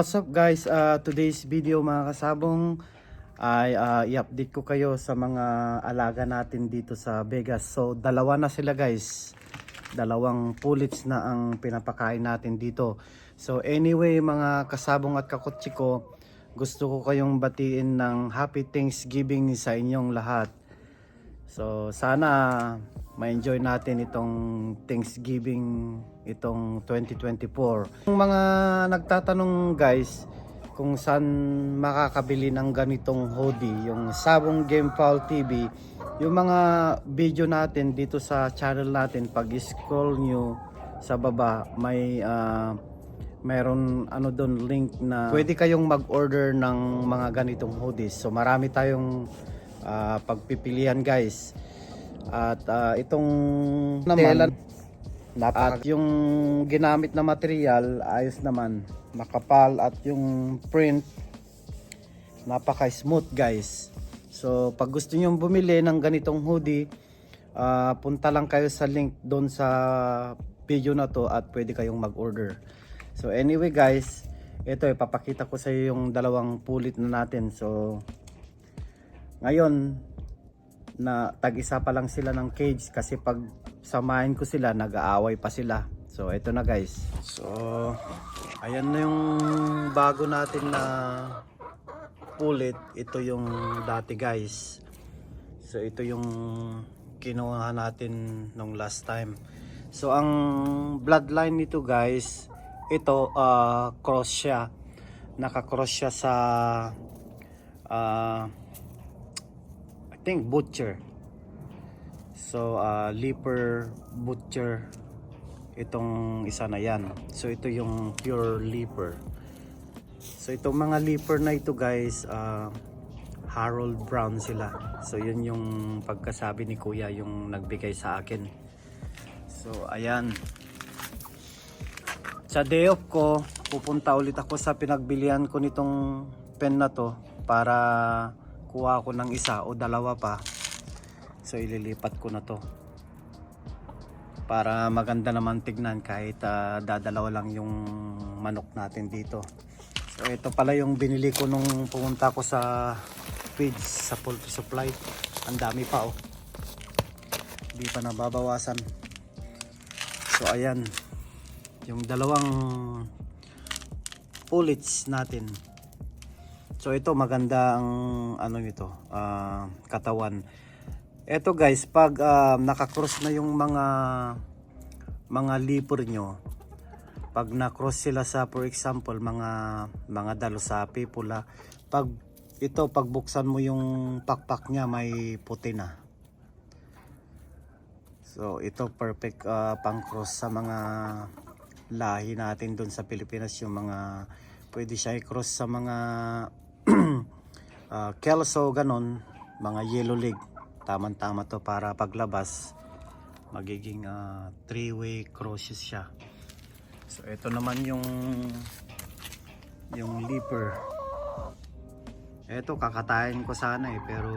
What's up guys? Uh, today's video mga kasabong ay uh, i-update ko kayo sa mga alaga natin dito sa Vegas. So dalawa na sila guys. Dalawang pullets na ang pinapakain natin dito. So anyway mga kasabong at kakotsi ko, gusto ko kayong batiin ng Happy Thanksgiving sa inyong lahat. So sana ma-enjoy natin itong Thanksgiving itong 2024. Yung mga nagtatanong guys kung saan makakabili ng ganitong hoodie, yung Sabong Game Foul TV, yung mga video natin dito sa channel natin pag scroll nyo sa baba may ah, meron ano doon link na pwede kayong mag-order ng mga ganitong hoodies. So marami tayong ah, pagpipilian guys. At ah, itong naman at yung ginamit na material ayos naman, makapal at yung print napaka smooth guys. So pag gusto niyo bumili ng ganitong hoodie, ah, punta lang kayo sa link doon sa video na to at pwede kayong mag-order. So anyway guys, ito ipapakita ko sa iyo yung dalawang pulit na natin. So ngayon na tag-isa pa lang sila ng cage kasi pag samahin ko sila nag-aaway pa sila. So ito na guys. So ayan na yung bago natin na pulit. Ito yung dati guys. So ito yung kinuha natin nung last time. So ang bloodline nito guys, ito ah, cross siya. Naka-cross sa I think butcher. So uh, leaper butcher itong isa na yan. So ito yung pure leaper. So itong mga leaper na ito guys, uh, Harold Brown sila. So yun yung pagkasabi ni Kuya yung nagbigay sa akin. So ayan. Sa day off ko, pupunta ulit ako sa pinagbilian ko nitong pen na to para kuha ko ng isa o dalawa pa. So ililipat ko na to. Para maganda naman tignan kahit ah, dadalawa lang yung manok natin dito. So ito pala yung binili ko nung pumunta ko sa feeds sa poultry supply. Ang dami pa oh. Hindi pa nababawasan. So ayan. Yung dalawang pullets natin. So ito maganda ang ano nito, ah, katawan. Ito guys, pag ah, nakakross na yung mga mga lipor nyo, pag na-cross sila sa for example mga mga dalusapi pula, pag ito pagbuksan mo yung pakpak niya may puti na. So ito perfect ah, pang cross sa mga lahi natin doon sa Pilipinas yung mga pwede siya i-cross sa mga ah, Kelso ganon, mga yellow leg. Tamang-tama to para paglabas magiging ah, three-way crosses siya. So ito naman yung yung leaper. Ito kakatayin ko sana eh pero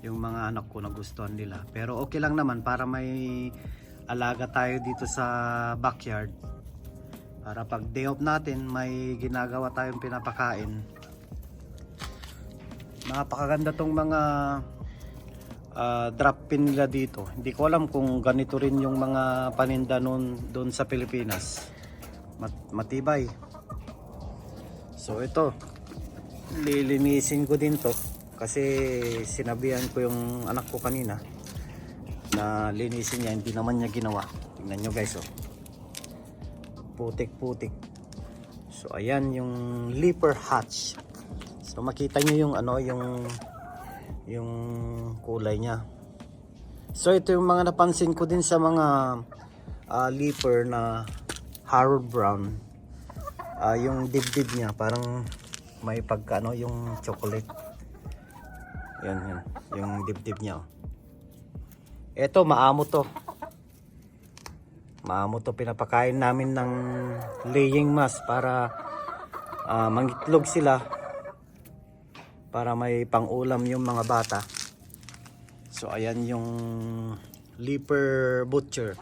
yung mga anak ko nagustuhan nila. Pero okay lang naman para may alaga tayo dito sa backyard. Para pag day off natin may ginagawa tayong pinapakain. Napakaganda tong mga ah, drop pin nila dito. Hindi ko alam kung ganito rin yung mga paninda nun doon sa Pilipinas. Mat- matibay. So ito, lilinisin ko din to kasi sinabihan ko yung anak ko kanina na linisin niya, hindi naman niya ginawa. Tingnan nyo guys oh. Putik putik. So ayan yung leaper hatch. So makita nyo yung ano yung yung kulay niya. So ito yung mga napansin ko din sa mga ah, leaper na Harold Brown. Ah, yung dibdib niya parang may pagka ano yung chocolate. Yan yan, yung dibdib niya. oh. Ito maamo to. Maamo to pinapakain namin ng laying mask para ah, mangitlog sila para may pangulam yung mga bata. So ayan yung leaper butcher.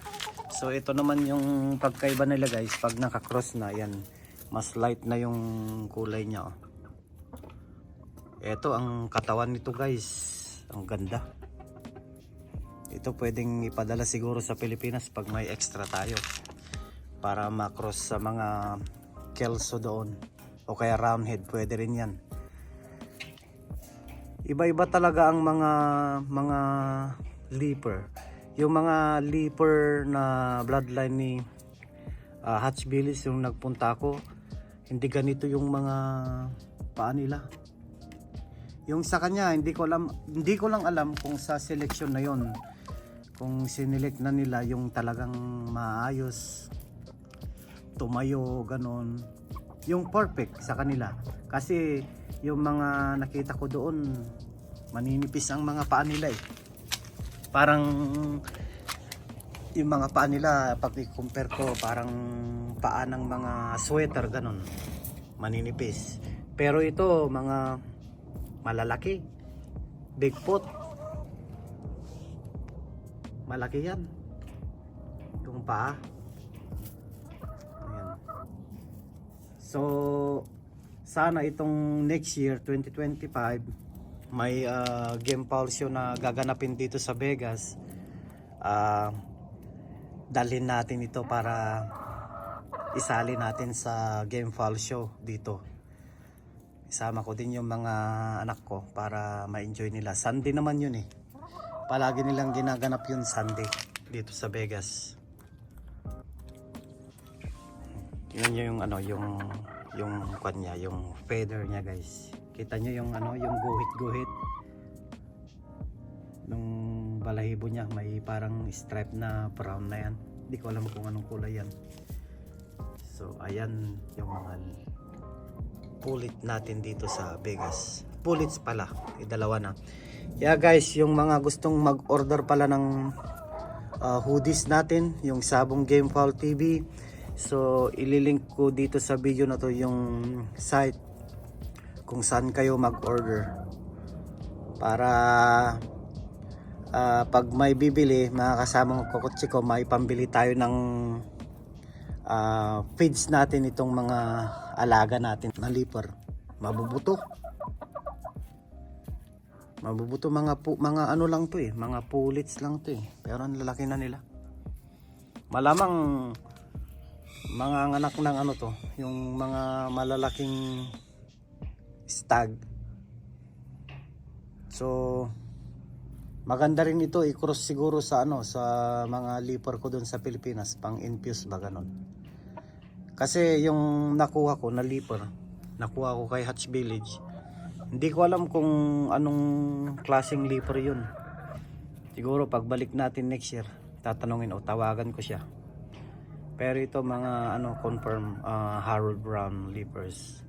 So ito naman yung pagkaiba nila guys pag nakakross na yan. Mas light na yung kulay niya. Oh. Ito ang katawan nito guys. Ang ganda. Ito pwedeng ipadala siguro sa Pilipinas pag may extra tayo. Para makross sa mga kelso doon. O kaya roundhead. Pwede rin yan. Iba-iba talaga ang mga mga leaper. Yung mga leaper na bloodline ni uh, Hatch Billis yung nagpunta ako, hindi ganito yung mga paa nila. Yung sa kanya, hindi ko alam, hindi ko lang alam kung sa selection na yon kung sinelect na nila yung talagang maayos tumayo ganon yung perfect sa kanila. Kasi yung mga nakita ko doon maninipis ang mga paa nila eh. Parang yung mga paa nila pag i-compare ko parang paa ng mga sweater ganon maninipis. Pero ito mga malalaki. Bigfoot malaki yan. Yung paa Ayan. So sana itong next year 2025 may ah, game pulse na gaganapin dito sa Vegas. Ah dalhin natin ito para isali natin sa game fall show dito. Isama ko din yung mga anak ko para ma-enjoy nila. Sunday naman yun eh. Palagi nilang ginaganap yun Sunday dito sa Vegas yun yung ano yung yung kanya yung feather niya guys. Kita nyo yung ano yung guhit guhit nung balahibo niya may parang stripe na brown na yan. Hindi ko alam kung anong kulay yan. So ayan yung mga pulit natin dito sa Vegas. Pulits pala eh, dalawa na. Yeah guys yung mga gustong mag order pala ng uh, hoodies natin yung sabong Gamefall TV so ililink ko dito sa video na to yung site kung saan kayo mag order para ah, pag may bibili mga kasamang kokotse ko may pambili tayo ng ah, feeds natin itong mga alaga natin. Na leaper mabubuto. Mabubuto mga pu, mga ano lang to eh. Mga pullets lang to eh. Pero ang lalaki na nila. Malamang mga anak ng ano to yung mga malalaking stag. So maganda rin ito i-cross siguro sa ano sa mga leaper ko doon sa Pilipinas pang infuse ba ganon kasi yung nakuha ko na leaper nakuha ko kay Hatch Village hindi ko alam kung anong klaseng leaper yun. Siguro pagbalik natin next year tatanungin o tawagan ko siya pero ito mga ano confirm ah, Harold Brown leapers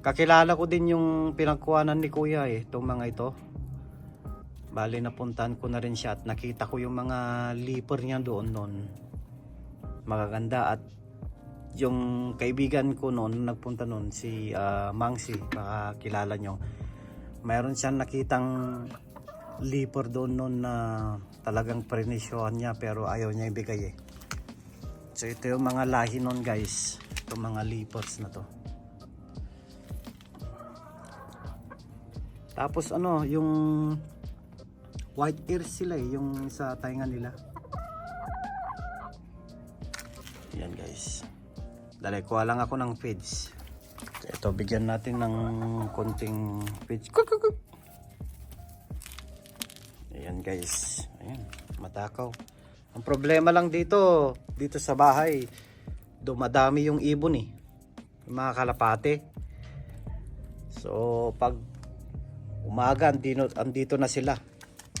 kakilala ko din yung pinagkuhanan ni kuya eh itong mga ito. Bali napuntahan ko na rin siya at nakita ko yung mga leaper niya doon noon. Magaganda at yung kaibigan ko noon nagpunta noon si ah, Mangsi baka kilala nyo. Mayroon siyang nakitang leaper doon noon na talagang prenisyohan niya pero ayaw niya ibigay eh so ito yung mga lahi noon guys. Itong mga leapers na to. Tapos ano yung white ears sila eh yung sa tainga nila. Yan guys. Dali kuha lang ako ng feeds. Ito bigyan natin ng konting feeds. Ayan guys. Ayan matakaw ang problema lang dito dito sa bahay dumadami yung ibon eh. Yung mga kalapate. So pag umaga andito, andito na sila.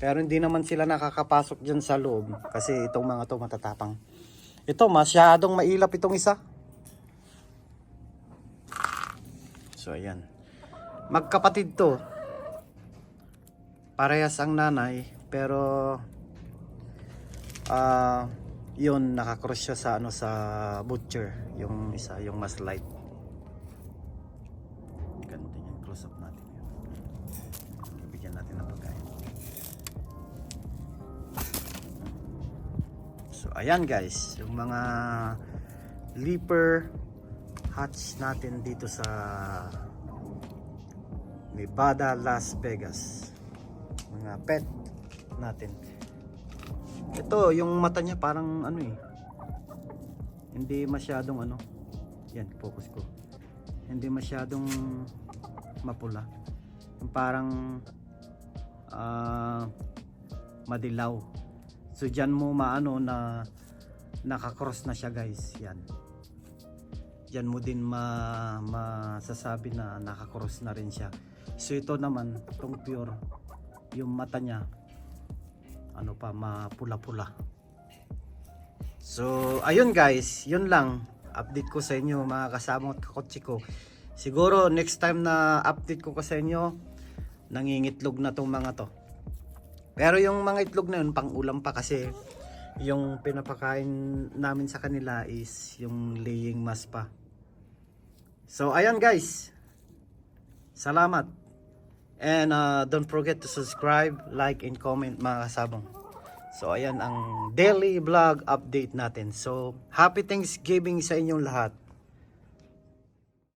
Pero hindi naman sila nakakapasok dyan sa loob kasi itong mga to matatapang. Ito masyadong mailap itong isa. So ayan. Magkapatid to. Parehas ang nanay pero ah yun nakakross siya sa ano sa butcher. Yung isa yung mas light. Ganito yung close up natin yun bigyan natin ng pagkain. So ayan guys. Yung mga leaper hatch natin dito sa Nevada, Las Vegas. Mga pet natin. Ito, yung mata niya parang ano eh. Hindi masyadong ano. Yan, focus ko. Hindi masyadong mapula. Parang ah madilaw. So dyan mo maano na nakakross na siya guys. Yan. Diyan mo din ma masasabi na nakakross na rin siya. So ito naman, itong pure, yung mata niya, ano pa, mapula-pula. So, ayun guys, yun lang. Update ko sa inyo mga kasama at ko. Siguro next time na update ko ko sa inyo, nangingitlog na tong mga to. Pero yung mga itlog na yun, pang ulam pa kasi yung pinapakain namin sa kanila is yung laying mass pa. So, ayan guys. Salamat. And uh, don't forget to subscribe, like, and comment mga kasabong. So, ayan ang daily vlog update natin. So, happy Thanksgiving sa inyong lahat.